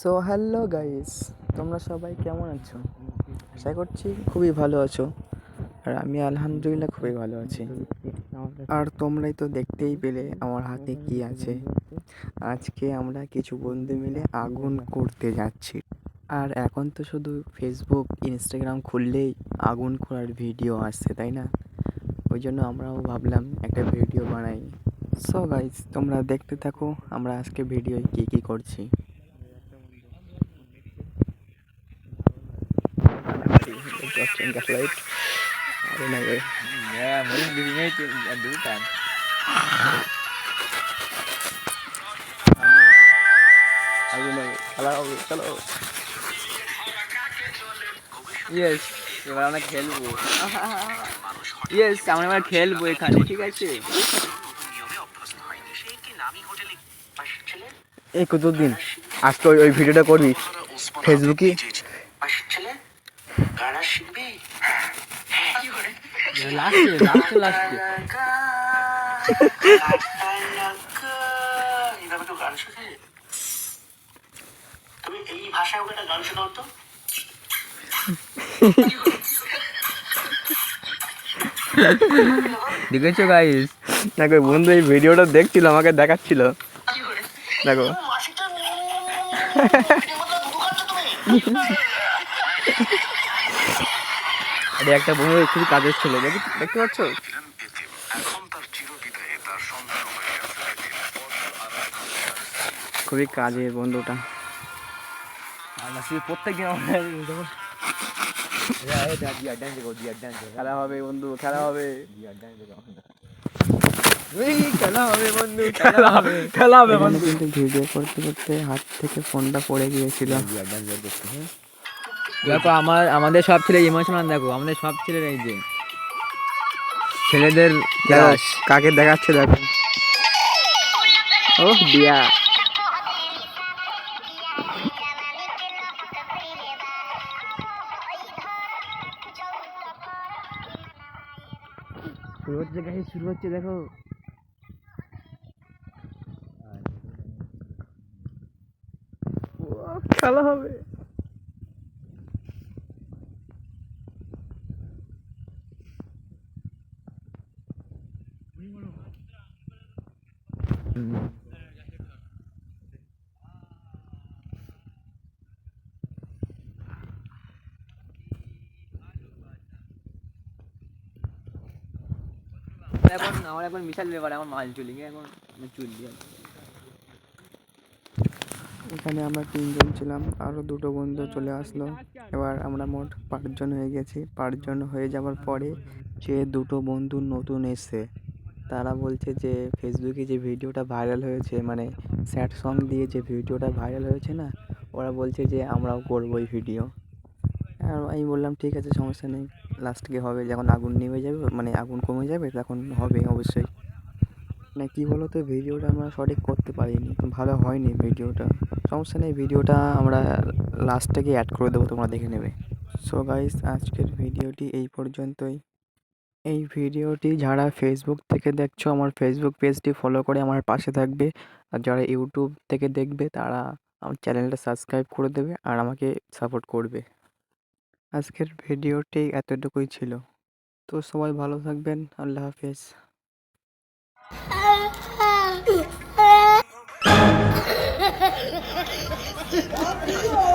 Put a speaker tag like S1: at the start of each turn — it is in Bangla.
S1: সো হ্যালো গাইস তোমরা সবাই কেমন আছো? আশা করছি খুবই ভালো আছো। আর আমি আলহামদুলিল্লাহ খুবই ভালো আছি। আর তোমরাই তো দেখতেই পেলে আমার হাতে কি আছে। আজকে আমরা কিছু বন্ধু মিলে আগুন করতে যাচ্ছি। আর এখন তো শুধু ফেসবুক ইনস্টাগ্রাম খুললেই আগুন করার ভিডিও আসছে, তাই না? ওই জন্য আমরাও ভাবলাম একটা ভিডিও বানাই। সো গাইস তোমরা দেখতে থাকো আমরা আজকে ভিডিওয় কী কী করছি। Watching gaslight. I don't know. eh.
S2: Yeah, mới đi ngay chuyện anh đúng tàn.
S1: I don't know. Hello, hello.
S2: Yes, এবার আমরা খেলব ইয়েস আমরা এবার খেলব এখানে ঠিক আছে
S1: এই কতদিন আজকে ওই ওই ভিডিওটা করবি ফেসবুকে
S3: শিখবি
S2: লাস্টে লাস্টে লাস্টে
S3: এইভাবে তো গান শেখে তুমি এই ভাষায় ওকে একটা গান শোনাও তো
S2: দেখেছ গাইস
S1: দেখো বন্ধু এই ভিডিওটা দেখছিল আমাকে দেখাচ্ছিল দেখো
S2: আরে একটা বন্ধু খুবই কাজের ছিল দেখি দেখতে পাচ্ছ?
S3: এখন তার চিরবিদায়ে তার সন্তান হয়ে
S1: খুবই কাজের বন্ধুটা
S2: যখন
S1: খেলা হবে বন্ধু খেলা হবে।
S2: খেলা হবে বন্ধু খেলা হবে খেলা হবে
S1: এখানে কিন্তু ভিডিও করতে করতে হাত থেকে ফোনটা পড়ে গিয়েছিল।
S2: দেখো আমার আমাদের সব ছেলে ইমোশনাল দেখো আমাদের সব ছেলের এই যে ছেলেদের
S1: কাকে দেখাচ্ছে দেখো। ও দিয়া।
S2: শুরু হচ্ছে গাড়ি শুরু হচ্ছে দেখো।
S1: খেলা হবে।
S2: এখন আমার এখন বিশাল ব্যাপার আমার মাল চুলি এখন চুল
S1: এখানে আমরা তিনজন ছিলাম আরও দুটো বন্ধু চলে আসলো। এবার আমরা মোট পাঁচজন হয়ে গেছি। পাঁচজন হয়ে যাওয়ার পরে যে দুটো বন্ধু নতুন এসছে তারা বলছে যে ফেসবুকে যে ভিডিওটা ভাইরাল হয়েছে মানে স্যাড সং দিয়ে যে ভিডিওটা ভাইরাল হয়েছে না, ওরা বলছে যে, আমরাও করব ওই ভিডিও আর আমি বললাম, ঠিক আছে, সমস্যা নেই। লাস্টকে হবে, যখন আগুন নেমে যাবে মানে আগুন কমে যাবে, তখন হবে অবশ্যই। না কী বলো তো ভিডিওটা আমরা সঠিক করতে পারিনি, ভালো হয়নি ভিডিওটা। সমস্যা নেই, ভিডিওটা আমরা লাস্ট থেকে অ্যাড করে দেবো, তোমরা দেখে নেবে। সো গাইস আজকের ভিডিওটি এই পর্যন্তই। এই ভিডিওটি যারা ফেসবুক থেকে দেখছ, আমার ফেসবুক পেজটি ফলো করে আমার পাশে থাকবে। আর যারা ইউটিউব থেকে দেখবে, তারা আমার চ্যানেলটা সাবস্ক্রাইব করে দেবে আর আমাকে সাপোর্ট করবে। আজকের ভিডিওটি এতটুকুই ছিল। তো সবাই ভালো থাকবেন। আল্লাহ হাফেজ!